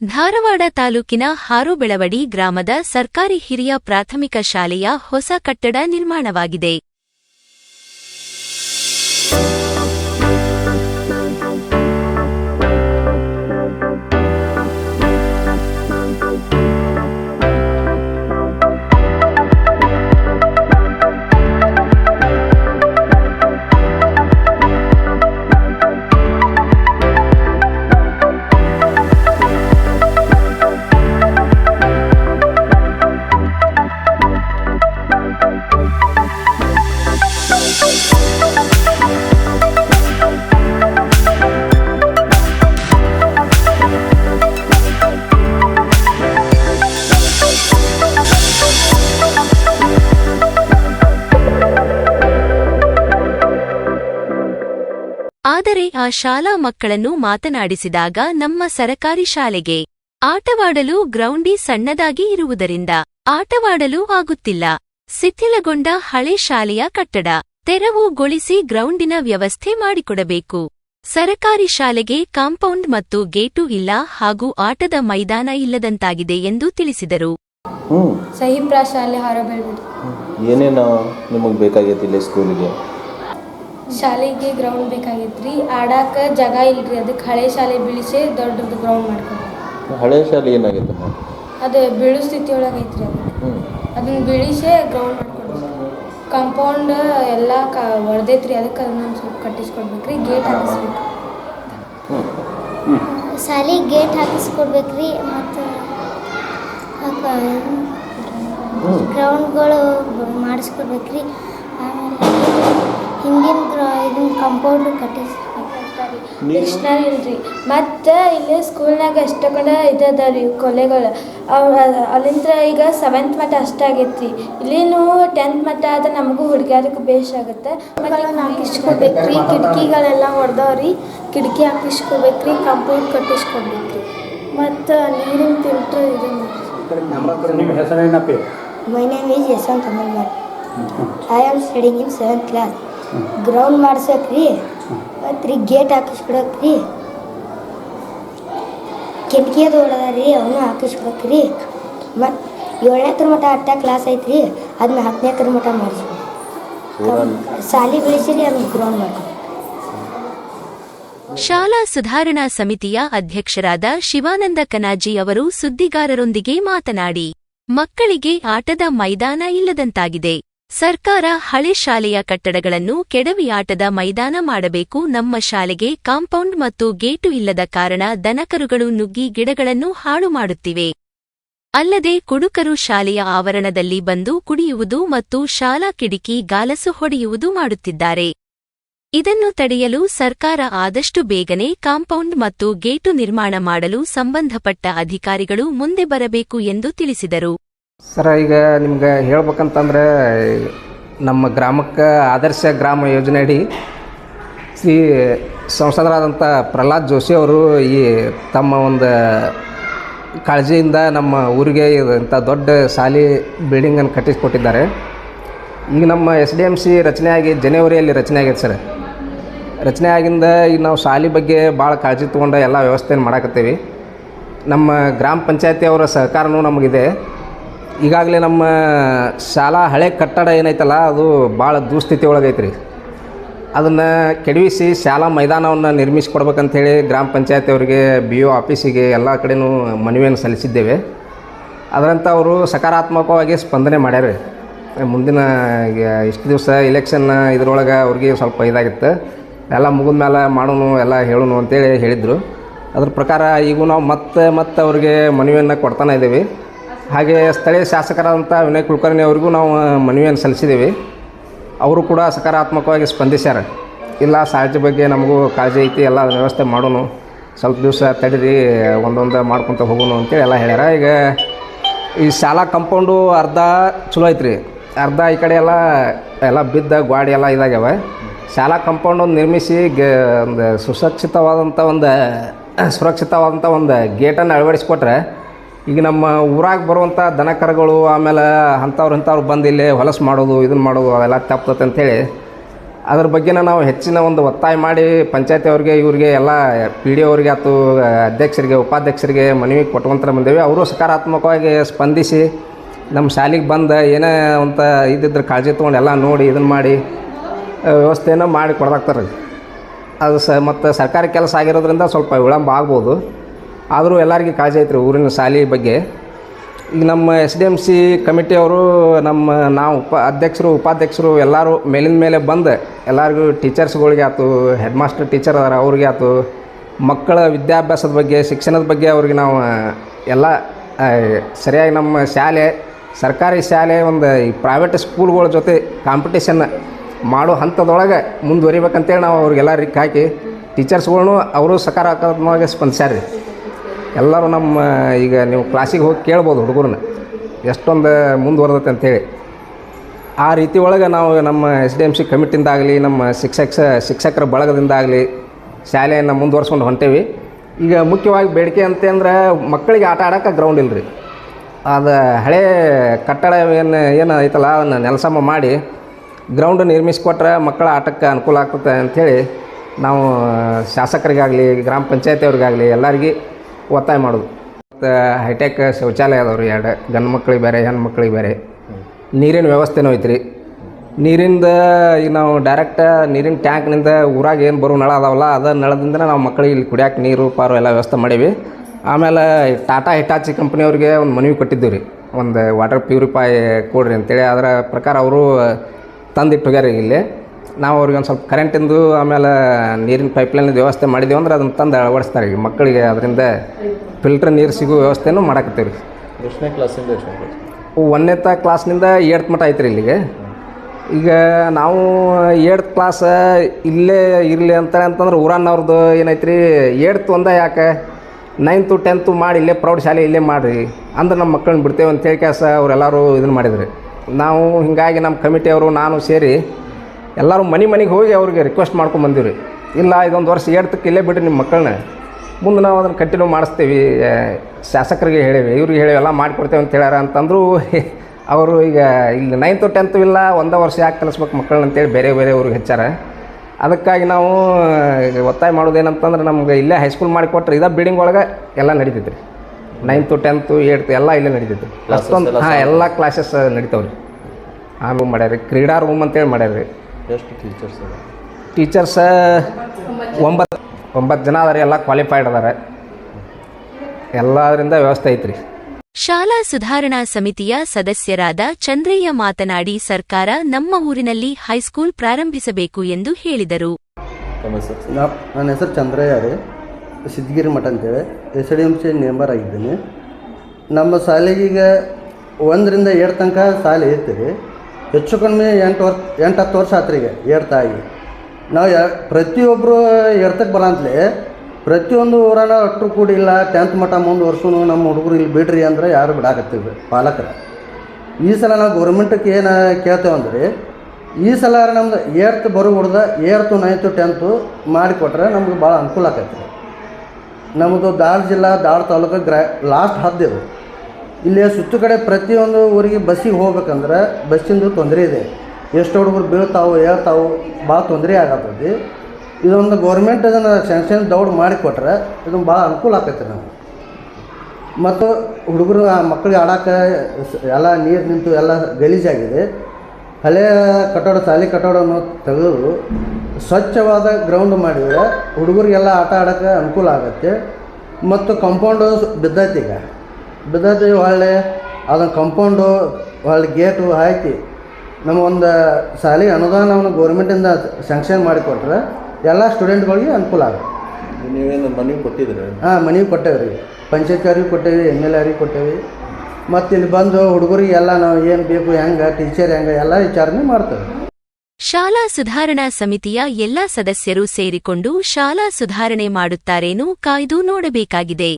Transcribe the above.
ಧಾರವಾಡ ತಾಲೂಕಿನ ಹಾರುಬೆಳವಡಿ ಗ್ರಾಮದ ಸರ್ಕಾರಿ ಹಿರಿಯ ಪ್ರಾಥಮಿಕ ಶಾಲೆಯ ಹೊಸ ಕಟ್ಟಡ ನಿರ್ಮಾಣವಾಗಿದೆ. ಆದರೆ ಆ ಶಾಲಾ ಮಕ್ಕಳನ್ನು ಮಾತನಾಡಿಸಿದಾಗ ನಮ್ಮ ಸರಕಾರಿ ಶಾಲೆಗೆ ಆಟವಾಡಲು ಗ್ರೌಂಡಿ ಸಣ್ಣದಾಗಿ ಇರುವುದರಿಂದ ಆಟವಾಡಲು ಆಗುತ್ತಿಲ್ಲ. ಸಿಥಿಲಗೊಂಡ ಹಳೆ ಶಾಲೆಯ ಕಟ್ಟಡ ತೆರವುಗೊಳಿಸಿ ಗ್ರೌಂಡಿನ ವ್ಯವಸ್ಥೆ ಮಾಡಿಕೊಡಬೇಕು. ಸರಕಾರಿ ಶಾಲೆಗೆ ಕಾಂಪೌಂಡ್ ಮತ್ತು ಗೇಟು ಇಲ್ಲ ಹಾಗೂ ಆಟದ ಮೈದಾನ ಇಲ್ಲದಂತಾಗಿದೆ ಎಂದು ತಿಳಿಸಿದರು. ಸಹಿಪ್ರಾ ಶಾಲೆ ಏನೇನು ನಿಮಗೆ ಬೇಕಾಗೈತಿ ಇಲ್ಲಿ ಸ್ಕೂಲಿಗೆ? ಶಾಲೆಗೆ ಗ್ರೌಂಡ್ ಬೇಕಾಗಿತ್ರಿ. ಆಡಾಕ ಜಾಗ ಇಲ್ರಿ. ಅದಕ್ಕೆ ಹಳೆ ಶಾಲೆ ಬೀಳಿಸಿ ದೊಡ್ಡದು ಗ್ರೌಂಡ್ ಮಾಡ್ಕೊಂಡು ಹಳೆ ಶಾಲೆ ಏನಾಗಿತ್ತು ಅದು ಬೀಳು ಸ್ಥಿತಿ ಒಳಗೆ ಐತ್ರಿ ಅದು ಅದನ್ನ ಬೀಳಿಸಿ ಗ್ರೌಂಡ್ ಮಾಡ್ಕೊಂಡು ಕಾಂಪೌಂಡ್ ಎಲ್ಲ ಕ ಒಡ್ದೈತ್ರಿ ಅದಕ್ಕೆ ಅದನ್ನ ಒಂದು ಸ್ವಲ್ಪ ಕಟ್ಟಿಸ್ಕೊಡ್ಬೇಕ್ರಿ. ಗೇಟ್ ಹಾಕಿಸ್ಬೇಕು. ಶಾಲಿಗೆ ಗೇಟ್ ಹಾಕಿಸ್ಕೊಡ್ಬೇಕ್ರಿ. ಮತ್ತು ಗ್ರೌಂಡ್ಗಳು ಮಾಡಿಸ್ಕೊಡ್ಬೇಕ್ರಿ. ಆಮೇಲೆ ಹಿಂದಿನ ಇದು ಕಂಪೌಂಡ್ ಡಿಕ್ಷನರಿ ಇಲ್ರಿ. ಮತ್ತು ಇಲ್ಲಿ ಸ್ಕೂಲ್ನಾಗ ಇದು ಇದದ ರೀ ಕೊಲೆಗಳು. ಅವ್ ಅಲ್ಲಿಂದ ಈಗ ಸೆವೆಂತ್ ಮಟ್ಟ ಅಷ್ಟಾಗೈತಿ ಇಲ್ಲಿ ಇಲ್ಲಿನೂ ಟೆಂತ್ ಮಟ್ಟ ಆದ್ರೆ ನಮಗೂ ಹುಡುಗಿಯರಿಗೆ ಬೇಷ್ ಆಗುತ್ತೆ. ಹಾಕಿಸ್ಕೋಬೇಕ್ರಿ ಕಿಟಕಿಗಳೆಲ್ಲ ಹೊಡೆದವ್ರಿ ಕಿಟಕಿ ಹಾಕಿಸ್ಕೋಬೇಕ್ರಿ ಕಂಪೌಂಡ್ ಕಟ್ಟಿಸ್ಕೊಡ್ಬೇಕ್ರಿ ಮತ್ತು ನೀರಿನ ಫಿಲ್ಟ್ರ್ ಇದೆ is Yashwant ಅಮಲ್ಮಾರ್ I am studying in seventh class ground ಮಾಡ್ಸಕ್ರಿ. ಮತ್ತು ರೀ ಗೇಟ್ ಹಾಕಿಸ್ಬಿಡಕ್ರಿ. ಕಿಟಕಿ ಅದು ಹೊಡೆದ ರೀ ಅವನು ಹಾಕಿಸ್ಬೇಕ್ರಿ ಮತ್ತು ಏಳನೇ ತರ ಮಟ್ಟ ಅಟ್ಟ ಕ್ಲಾಸ್ ಐತ್ರಿ. ಅದನ್ನ ಹತ್ತನೇ ತರ ಮಟ್ಟ ಮಾಡಿಸ್ಬೇಕು. ಸಾಲಿ ಬೆಳೆಸಿರಿ ಅದನ್ನ ಗ್ರೌಂಡ್ ಮಾಡ್ಬೇಕು ಶಾಲಾ ಸುಧಾರಣಾ ಸಮಿತಿಯ ಅಧ್ಯಕ್ಷರಾದ ಶಿವಾನಂದ ಕನಾಜಿ ಅವರು ಸುದ್ದಿಗಾರರೊಂದಿಗೆ ಮಾತನಾಡಿ ಮಕ್ಕಳಿಗೆ ಆಟದ ಮೈದಾನ ಇಲ್ಲದಂತಾಗಿದೆ. ಸರ್ಕಾರ ಹಳೆ ಶಾಲೆಯ ಕಟ್ಟಡಗಳನ್ನು ಕೆಡವಿಯಾಟದ ಮೈದಾನ ಮಾಡಬೇಕು. ನಮ್ಮ ಶಾಲೆಗೆ ಕಾಂಪೌಂಡ್ ಮತ್ತು ಗೇಟು ಇಲ್ಲದ ಕಾರಣ ದನಕರುಗಳು ನುಗ್ಗಿ ಗಿಡಗಳನ್ನು ಹಾಳು ಮಾಡುತ್ತಿವೆ. ಅಲ್ಲದೆ ಕುಡುಕರು ಶಾಲೆಯ ಆವರಣದಲ್ಲಿ ಬಂದು ಕುಡಿಯುವುದು ಮತ್ತು ಶಾಲಾ ಕಿಡಿಕಿ ಗಾಲಸು ಹೊಡೆಯುವುದು ಮಾಡುತ್ತಿದ್ದಾರೆ. ಇದನ್ನು ತಡೆಯಲು ಸರ್ಕಾರ ಆದಷ್ಟು ಬೇಗನೆ ಕಾಂಪೌಂಡ್ ಮತ್ತು ಗೇಟು ನಿರ್ಮಾಣ ಮಾಡಲು ಸಂಬಂಧಪಟ್ಟ ಅಧಿಕಾರಿಗಳು ಮುಂದೆ ಬರಬೇಕು ಎಂದು ತಿಳಿಸಿದರು. ಸರ, ಈಗ ನಿಮ್ಗೆ ಹೇಳ್ಬೇಕಂತಂದ್ರೆ, ನಮ್ಮ ಗ್ರಾಮಕ್ಕೆ ಆದರ್ಶ ಗ್ರಾಮ ಯೋಜನೆ ಅಡಿ ಶ್ರೀ ಸಂಸದರಾದಂಥ ಪ್ರಹ್ಲಾದ್ ಜೋಶಿ ಅವರು ಈ ತಮ್ಮ ಒಂದು ಕಾಳಜಿಯಿಂದ ನಮ್ಮ ಊರಿಗೆ ಇಂಥ ದೊಡ್ಡ ಶಾಲೆ ಬಿಲ್ಡಿಂಗನ್ನು ಕಟ್ಟಿಸಿಕೊಟ್ಟಿದ್ದಾರೆ. ಈಗ ನಮ್ಮ ಎಸ್ ಡಿ ಎಂ ಸಿ ರಚನೆಯಾಗಿ ಜನವರಿಯಲ್ಲಿ ರಚನೆ ಆಗೈತೆ ಸರ್. ರಚನೆ ಆಗಿಂದ ಈಗ ನಾವು ಶಾಲೆ ಬಗ್ಗೆ ಭಾಳ ಕಾಳಜಿ ತೊಗೊಂಡು ಎಲ್ಲ ವ್ಯವಸ್ಥೆಯನ್ನು ಮಾಡಾಕತ್ತೀವಿ. ನಮ್ಮ ಗ್ರಾಮ ಪಂಚಾಯತಿಯವರ ಸಹಕಾರನೂ ನಮಗಿದೆ. ಈಗಾಗಲೇ ನಮ್ಮ ಶಾಲಾ ಹಳೆ ಕಟ್ಟಡ ಏನೈತಲ್ಲ, ಅದು ಭಾಳ ದುಸ್ಥಿತಿ ಒಳಗೈತ್ರಿ. ಅದನ್ನು ಕೆಡವಿಸಿ ಶಾಲಾ ಮೈದಾನವನ್ನು ನಿರ್ಮಿಸಿಕೊಡ್ಬೇಕಂಥೇಳಿ ಗ್ರಾಮ ಪಂಚಾಯತಿ ಅವರಿಗೆ, ಬಿ ಒ ಆಫೀಸಿಗೆ ಎಲ್ಲ ಕಡೆನೂ ಮನವಿಯನ್ನು ಸಲ್ಲಿಸಿದ್ದೇವೆ. ಅದರಂತ ಅವರು ಸಕಾರಾತ್ಮಕವಾಗಿ ಸ್ಪಂದನೆ ಮಾಡ್ಯಾರ ಮುಂದಿನ ಇಷ್ಟು ದಿವಸ ಇಲೆಕ್ಷನ್ ಇದರೊಳಗೆ ಅವ್ರಿಗೆ ಸ್ವಲ್ಪ ಇದಾಗಿತ್ತು. ಎಲ್ಲ ಮುಗಿದ ಮೇಲೆ ಮಾಡೋನು ಎಲ್ಲ ಹೇಳೋನು ಅಂತೇಳಿ ಹೇಳಿದರು. ಅದ್ರ ಪ್ರಕಾರ ಈಗೂ ನಾವು ಮತ್ತೆ ಮತ್ತೆ ಅವ್ರಿಗೆ ಮನವಿಯನ್ನು ಕೊಡ್ತಾನೆ ಇದ್ದೀವಿ. ಹಾಗೆ ಸ್ಥಳೀಯ ಶಾಸಕರಾದಂಥ ವಿನಯ್ ಕುಲಕರ್ಣಿ ಅವರಿಗೂ ನಾವು ಮನವಿಯನ್ನು ಸಲ್ಲಿಸಿದ್ದೀವಿ. ಅವರು ಕೂಡ ಸಕಾರಾತ್ಮಕವಾಗಿ ಸ್ಪಂದಿಸ್ಯಾರ. ಇಲ್ಲ ಸಾಹಿತ್ಯ ಬಗ್ಗೆ ನಮಗೂ ಕಾಳಜಿ ಐತಿ, ಎಲ್ಲ ವ್ಯವಸ್ಥೆ ಮಾಡೋಣ ಸ್ವಲ್ಪ ದಿವಸ ತಡೀರಿ, ಒಂದೊಂದು ಮಾಡ್ಕೊತ ಹೋಗೋಣ ಅಂತೇಳಿ ಎಲ್ಲ ಹೇಳ್ಯಾರ. ಈಗ ಈ ಶಾಲಾ ಕಂಪೌಂಡು ಅರ್ಧ ಚಲೋ ಐತ್ರಿ. ಅರ್ಧ ಈ ಕಡೆ ಎಲ್ಲ ಎಲ್ಲ ಬಿದ್ದ ಗ್ವಾಡಿ ಎಲ್ಲ ಇದಾಗ್ಯಾವ. ಶಾಲಾ ಕಾಂಪೌಂಡ್ ಒಂದು ನಿರ್ಮಿಸಿ ಗ, ಒಂದು ಸುಸಕ್ಷಿತವಾದಂಥ ಒಂದು, ಸುರಕ್ಷಿತವಾದಂಥ ಒಂದು ಗೇಟನ್ನು ಅಳವಡಿಸ್ಕೊಟ್ರೆ ಈಗ ನಮ್ಮ ಊರಾಗ ಬರುವಂಥ ದನ ಕರುಗಳು ಆಮೇಲೆ ಅಂಥವ್ರು ಇಂಥವ್ರು ಬಂದು ಇಲ್ಲಿ ಹೊಲಸು ಮಾಡೋದು ಇದನ್ನು ಮಾಡೋದು ಅವೆಲ್ಲ ತಪ್ತತೆ ಅಂಥೇಳಿ ಅದ್ರ ಬಗ್ಗೆನ ನಾವು ಹೆಚ್ಚಿನ ಒಂದು ಒತ್ತಾಯ ಮಾಡಿ ಪಂಚಾಯತಿ ಅವ್ರಿಗೆ, ಇವ್ರಿಗೆ ಎಲ್ಲ ಪಿ ಡಿ ಅವ್ರಿಗೆ ಆಯ್ತು ಅಧ್ಯಕ್ಷರಿಗೆ, ಉಪಾಧ್ಯಕ್ಷರಿಗೆ ಮನವಿ ಕೊಟ್ಕೊಂತರ ಬಂದೇವಿ. ಅವರು ಸಕಾರಾತ್ಮಕವಾಗಿ ಸ್ಪಂದಿಸಿ ನಮ್ಮ ಶಾಲೆಗೆ ಬಂದು ಏನೇ ಅಂತ ಇದ್ದಿದ್ರೆ ಕಾಳಜಿ ತೊಗೊಂಡು ಎಲ್ಲ ನೋಡಿ ಇದನ್ನು ಮಾಡಿ ವ್ಯವಸ್ಥೆಯನ್ನು ಮಾಡಿ ಕೊಡ್ದಾಗ್ತಾರೆ ಅದು ಸ, ಮತ್ತು ಸರ್ಕಾರಿ ಕೆಲಸ ಆಗಿರೋದ್ರಿಂದ ಸ್ವಲ್ಪ ವಿಳಂಬ ಆಗ್ಬೋದು. ಆದರೂ ಎಲ್ಲರಿಗೂ ಕಾಳಜಿ ಐತ್ರಿ ಊರಿನ ಶಾಲೆ ಬಗ್ಗೆ. ಈಗ ನಮ್ಮ ಎಸ್ ಡಿ ಎಂ ಸಿ ಕಮಿಟಿಯವರು ನಮ್ಮ ನಾವು ಉಪ ಅಧ್ಯಕ್ಷರು, ಉಪಾಧ್ಯಕ್ಷರು ಎಲ್ಲರೂ ಮೇಲಿನ ಮೇಲೆ ಬಂದು ಎಲ್ಲರಿಗೂ ಟೀಚರ್ಸ್ಗಳಿಗೆ ಆಯ್ತು ಹೆಡ್ ಮಾಸ್ಟರ್ ಟೀಚರ್ ಅದಾರ, ಅವ್ರಿಗೆ ಆಯ್ತು, ಮಕ್ಕಳ ವಿದ್ಯಾಭ್ಯಾಸದ ಬಗ್ಗೆ, ಶಿಕ್ಷಣದ ಬಗ್ಗೆ ಅವ್ರಿಗೆ ನಾವು, ಎಲ್ಲ ಸರಿಯಾಗಿ ನಮ್ಮ ಶಾಲೆ, ಸರ್ಕಾರಿ ಶಾಲೆ ಒಂದು ಈ ಪ್ರೈವೇಟ್ ಸ್ಕೂಲ್ಗಳ ಜೊತೆ ಕಾಂಪಿಟೇಷನ್ ಮಾಡೋ ಹಂತದೊಳಗೆ ಮುಂದುವರಿಬೇಕಂತೇಳಿ ನಾವು ಅವ್ರಿಗೆಲ್ಲ ರಿಕ್ ಹಾಕಿ ಟೀಚರ್ಸ್ಗಳನ್ನೂ ಅವರು ಸಕಾರಾತ್ಮಕವಾಗಿ ಸ್ಪಂದಿಸ್ಯಾರ ರೀ ಎಲ್ಲರೂ ನಮ್ಮ, ಈಗ ನೀವು ಕ್ಲಾಸಿಗೆ ಹೋಗಿ ಕೇಳ್ಬೋದು ಹುಡುಗರನ್ನ. ಎಷ್ಟೊಂದು ಮುಂದುವರೆದೈತೆ ಅಂತೇಳಿ. ಆ ರೀತಿ ಒಳಗೆ ನಾವು ನಮ್ಮ ಎಸ್ ಡಿ ಎಂ ಸಿ ಕಮಿಟಿಯಿಂದಾಗಲಿ, ನಮ್ಮ ಶಿಕ್ಷಕ, ಶಿಕ್ಷಕರ ಬಳಗದಿಂದಾಗಲಿ ಶಾಲೆಯನ್ನು ಮುಂದುವರ್ಸ್ಕೊಂಡು ಹೊಂಟೇವಿ. ಈಗ ಮುಖ್ಯವಾಗಿ ಬೇಡಿಕೆ ಅಂತಂದ್ರೆ ಮಕ್ಕಳಿಗೆ ಆಟ ಆಡೋಕೆ ಗ್ರೌಂಡ್ ಇಲ್ಲರಿ ಅದು ಹಳೇ ಕಟ್ಟಡ ಏನು ಏನು ಐತಲ್ಲ, ಅದನ್ನು ನೆಲಸಮ ಮಾಡಿ ಗ್ರೌಂಡ್ ನಿರ್ಮಿಸಿಕೊಟ್ರೆ ಮಕ್ಕಳ ಆಟಕ್ಕೆ ಅನುಕೂಲ ಆಗ್ತದೆ ಅಂಥೇಳಿ ನಾವು ಶಾಸಕರಿಗಾಗಲಿ, ಗ್ರಾಮ ಪಂಚಾಯತಿಯವ್ರಿಗಾಗಲಿ ಎಲ್ಲರಿಗೂ ಒತ್ತಾಯ ಮಾಡೋದು. ಮತ್ತು ಹೈಟೆಕ್ ಶೌಚಾಲಯ ಅದಾವ್ರಿ ಎರಡು. ಗಂಡು ಮಕ್ಳಿಗೆ ಬೇರೆ ಹೆಣ್ಣು ಮಕ್ಳಿಗೆ ಬೇರೆ ನೀರಿನ ವ್ಯವಸ್ಥೆನೂ ಐತ್ರಿ. ನೀರಿಂದ ಈಗ ನಾವು ಡೈರೆಕ್ಟ್ ನೀರಿನ ಟ್ಯಾಂಕ್ನಿಂದ ಊರಾಗ ಏನು ಬರೋ ನಳ ಅದಾವಲ್ಲ, ಅದ ನಳದಿಂದ ನಾವು ಮಕ್ಕಳಿಗೆ ಇಲ್ಲಿ ಕುಡಿಯೋಕೆ ನೀರು, ಪಾರು ಎಲ್ಲ ವ್ಯವಸ್ಥೆ ಮಾಡೀವಿ. ಆಮೇಲೆ ಟಾಟಾ ಹಿಟಾಚಿ ಕಂಪ್ನಿಯವ್ರಿಗೆ ಒಂದು ಮನವಿ ಕೊಟ್ಟಿದ್ದೀವಿ ರೀ ಒಂದು ವಾಟರ್ ಪ್ಯೂರಿಫೈ ಕೊಡ್ರಿ ಅಂತೇಳಿ. ಅದರ ಪ್ರಕಾರ ಅವರು ತಂದಿಟ್ಟು ಹೋಗ್ಯಾರ ಇಲ್ಲಿ. ನಾವು ಅವ್ರಿಗೆ ಒಂದು ಸ್ವಲ್ಪ ಕರೆಂಟಿಂದು ಆಮೇಲೆ ನೀರಿನ ಪೈಪ್ಲೈನ್ ವ್ಯವಸ್ಥೆ ಮಾಡಿದೆವು ಅಂದ್ರೆ ಅದನ್ನು ತಂದು ಅಳವಡಿಸ್ತಾರೆ ಈಗ ಮಕ್ಕಳಿಗೆ ಅದರಿಂದ ಫಿಲ್ಟರ್ ನೀರು ಸಿಗೋ ವ್ಯವಸ್ಥೆನೂ ಮಾಡಾಕತ್ತೀವಿ ರೀ ಎಷ್ಟನೇ ಕ್ಲಾಸಿಂದ ಒಂದನೇ ತ ಕ್ಲಾಸ್ನಿಂದ ಏಳ್ತ್ ಮಟ್ಟ ಐತ್ರಿ ಇಲ್ಲಿಗೆ. ಈಗ ನಾವು ಏಳ್ತ್ ಕ್ಲಾಸ್ ಇಲ್ಲೇ ಇರಲಿ ಅಂತ ಅಂತಂದ್ರೆ ಊರನ್ನವ್ರದ್ದು ಏನೈತ್ರಿ ಏಳ್ತ್ ಒಂದ ಯಾಕೆ? ನೈನ್ತು ಟೆಂತು ಮಾಡಿ ಇಲ್ಲೇ ಪ್ರೌಢಶಾಲೆ ಇಲ್ಲೇ ಮಾಡಿರಿ. ಅಂದ್ರೆ ನಮ್ಮ ಮಕ್ಕಳನ್ನ ಬಿಡ್ತೇವೆ ಅಂತ ಹೇಳಿ ಕೆಲಸ ಅವರೆಲ್ಲರೂ ಇದನ್ನು ಮಾಡಿದ್ರಿ. ನಾವು ಹೀಗಾಗಿ ನಮ್ಮ ಕಮಿಟಿಯವರು ನಾನು ಸೇರಿ ಎಲ್ಲರೂ ಮನೆ ಮನೆಗೆ ಹೋಗಿ ಅವ್ರಿಗೆ ರಿಕ್ವೆಸ್ಟ್ ಮಾಡ್ಕೊಂಡು ಬಂದೀವಿ ಇಲ್ಲ ಇದೊಂದು ವರ್ಷ ಏಡ್ತಕ್ಕೆ ಇಲ್ಲೇ ಬಿಡ್ರಿ ನಿಮ್ಮ ಮಕ್ಕಳನ್ನ ಮುಂದೆ ನಾವು ಅದನ್ನು ಕಂಟಿನ್ಯೂ ಮಾಡಿಸ್ತೀವಿ. ಶಾಸಕರಿಗೆ ಹೇಳಿವಿ ಇವ್ರಿಗೆ ಹೇಳಿ ಎಲ್ಲ ಮಾಡಿಕೊಡ್ತೇವೆ ಅಂತ ಹೇಳ್ಯಾರ ಅಂತಂದ್ರು ಅವರು ಈಗ ಇಲ್ಲಿ ನೈನ್ತು ಟೆಂತು ಇಲ್ಲ ಒಂದೇ ವರ್ಷ ಯಾಕೆ ಕಲಿಸ್ಬೇಕು ಮಕ್ಕಳನ್ನ ಅಂತೇಳಿ ಬೇರೆ ಬೇರೆ ಅವ್ರಿಗೆ ಹೆಚ್ಚಾರ. ಅದಕ್ಕಾಗಿ ನಾವು ಈಗ ಒತ್ತಾಯ ಮಾಡೋದೇನಂತಂದ್ರೆ ನಮ್ಗೆ ಇಲ್ಲೇ ಹೈಸ್ಕೂಲ್ ಮಾಡಿಕೊಟ್ರೆ ಇದೇ ಬಿಲ್ಡಿಂಗ್ ಒಳಗೆ ಎಲ್ಲ ನಡೀತೈತೆ ರೀ ನೈನ್ತು ಟೆಂತು ಏಳ್ತು ಎಲ್ಲ ಇಲ್ಲೇ ನಡೀತೈತೆ ಅಷ್ಟೊಂದು ಹಾಂ ಎಲ್ಲ ಕ್ಲಾಸಸ್ ನಡೀತಾವ್ರಿ. ರೀ ಆ ರೂಮ್ ಮಾಡ್ಯಾರ ರೀ ಕ್ರೀಡಾ ರೂಮ್ ಅಂತೇಳಿ ಮಾಡ್ಯಾರ ರೀ ಎಷ್ಟು ಟೀಚರ್ಸ್ ಅದ ಟೀಚರ್ಸ ಒಂಬತ್ತು ಒಂಬತ್ತು ಜನ ಅದಾರೆ ಎಲ್ಲ ಕ್ವಾಲಿಫೈಡ್ ಅದಾರೆ. ಎಲ್ಲದರಿಂದ ವ್ಯವಸ್ಥೆ ಐತ್ರಿ. ಶಾಲಾ ಸುಧಾರಣಾ ಸಮಿತಿಯ ಸದಸ್ಯರಾದ ಚಂದ್ರಯ್ಯ ಮಾತನಾಡಿ ಸರ್ಕಾರ ನಮ್ಮ ಊರಿನಲ್ಲಿ ಹೈಸ್ಕೂಲ್ ಪ್ರಾರಂಭಿಸಬೇಕು ಎಂದು ಹೇಳಿದರು. ನನ್ನ ಹೆಸರು ಚಂದ್ರಯ್ಯ ರೀ. ಸಿದ್ಧಗಿರಿ ಮಠ ಅಂತೇಳಿ. S D M C member ಆಗಿದ್ದೀನಿ. ನಮ್ಮ ಶಾಲೆಗೀಗ ಈಗ ಒಂದರಿಂದ ಏಳು ತನಕ ಶಾಲೆ ಇರ್ತೀವಿ ರೀ. ಹೆಚ್ಚು ಕಡಿಮೆ ಎಂಟು ವರ್ಷ ಎಂಟು ಹತ್ತು ವರ್ಷ ಆತ್ರಿ ಈಗ ಏಳ್ತಾಗಿ ನಾವು ಪ್ರತಿಯೊಬ್ಬರು ಏಳ್ತಕ್ಕೆ ಬರಂತಲಿ ಪ್ರತಿಯೊಂದು ಊರನ ಅಷ್ಟು ಕೂಡ ಇಲ್ಲ ಟೆಂತ್ ಮಟ್ಟ ಮುಂದುವರ್ಸು ನಮ್ಮ ಹುಡುಗರು ಇಲ್ಲಿ ಬಿಡ್ರಿ ಅಂದ್ರೆ ಯಾರು ಬಿಡಾಕತ್ತೀವಿ ಪಾಲಕರು. ಈ ಸಲ ನಾವು ಗೌರ್ಮೆಂಟಕ್ಕೆ ಏನು ಕೇಳ್ತೇವೆ ಅಂದ್ರೆ ಈ ಸಲ ನಮ್ದು ಏರ್ತ್ ಬರೋ ಹುಡ್ದ ಏರ್ತು ನೈನ್ತು ಟೆಂತು ಮಾಡಿಕೊಟ್ರೆ ನಮ್ಗೆ ಭಾಳ ಅನುಕೂಲ ಆಕೈತೆ ನಮ್ಮದು ದಾಳ್ ಜಿಲ್ಲಾ ದಾಳ್ ತಾಲೂಕು ಗ್ರಾ ಲಾಸ್ಟ್ ಹದ್ದಿದು. ಇಲ್ಲಿ ಸುತ್ತು ಕಡೆ ಪ್ರತಿಯೊಂದು ಊರಿಗೆ ಬಸ್ಸಿಗೆ ಹೋಗ್ಬೇಕಂದ್ರೆ ಬಸ್ಸಿಂದು ತೊಂದರೆ ಇದೆ. ಎಷ್ಟು ಹುಡುಗರು ಬೀಳ್ತಾವೆ, ಹೇಳ್ತಾವು ಭಾಳ ತೊಂದರೆ ಆಗತ್ತೈತಿ. ಇದೊಂದು ಗೌರ್ಮೆಂಟ್ ಅದನ್ನು ಸ್ಯಾಂಕ್ಷನ್ ದೌಡ್ ಮಾಡಿಕೊಟ್ರೆ ಇದನ್ನು ಭಾಳ ಅನುಕೂಲ ಆಕೈತಿ ನಾವು ಮತ್ತು ಹುಡುಗರು, ಆ ಮಕ್ಕಳಿಗೆ ಆಡೋಕೆ ಎಲ್ಲ ನೀರು ನಿಂತು ಎಲ್ಲ ಗಲೀಜಾಗಿದೆ. ಹಳೆಯ ಕಟ್ಟಡ, ಶಾಲೆ ಕಟ್ಟಡವನ್ನು ತೆಗೆದು ಸ್ವಚ್ಛವಾದ ಗ್ರೌಂಡ್ ಮಾಡಿದರೆ ಹುಡುಗರಿಗೆಲ್ಲ ಆಟ ಆಡೋಕ್ಕೆ ಅನುಕೂಲ ಆಗುತ್ತೆ. ಮತ್ತು ಕಂಪೌಂಡು ಬಿದ್ದೈತೆ ಈಗ. ಬಿದ್ದೈತಿ ಒಳ್ಳೆ ಅದನ್ನು ಕಂಪೌಂಡು ಒಳ್ಳೆ ಗೇಟು ಹಾಕಿ ನಮಗೊಂದು ಶಾಲೆ ಅನುದಾನವನ್ನು ಗೌರ್ಮೆಂಟಿಂದ ಸ್ಯಾಂಕ್ಷನ್ ಮಾಡಿಕೊಟ್ರೆ ಎಲ್ಲ ಸ್ಟೂಡೆಂಟ್ಗಳಿಗೆ ಅನುಕೂಲ ಆಗುತ್ತೆ. ನೀವೇನು ಮನವಿ ಕೊಟ್ಟಿದ್ರೆ ಹಾಂ ಮನವಿ ಕೊಟ್ಟೇವೆ ರೀ ಪಂಚಾಯತ್ರಿಗೆ ಕೊಟ್ಟೇವಿ ಎಂ ಎಲ್ ಅವ್ರಿಗೆ ಕೊಟ್ಟೇವಿ. ಮತ್ತು ಇಲ್ಲಿ ಬಂದು ಹುಡುಗರಿಗೆಲ್ಲ ನಾವು ಏನು ಬೇಕು ಹೆಂಗೆ ಟೀಚರ್ ಹೆಂಗೆ ಎಲ್ಲ ವಿಚಾರಣೆ ಮಾಡ್ತೇವೆ. ಶಾಲಾ ಸುಧಾರಣಾ ಸಮಿತಿಯ ಎಲ್ಲಾ ಸದಸ್ಯರು ಸೇರಿಕೊಂಡು ಶಾಲಾ ಸುಧಾರಣೆ ಮಾಡುತ್ತಾರೇನೂ ಕಾಯ್ದು ನೋಡಬೇಕಾಗಿದೆ.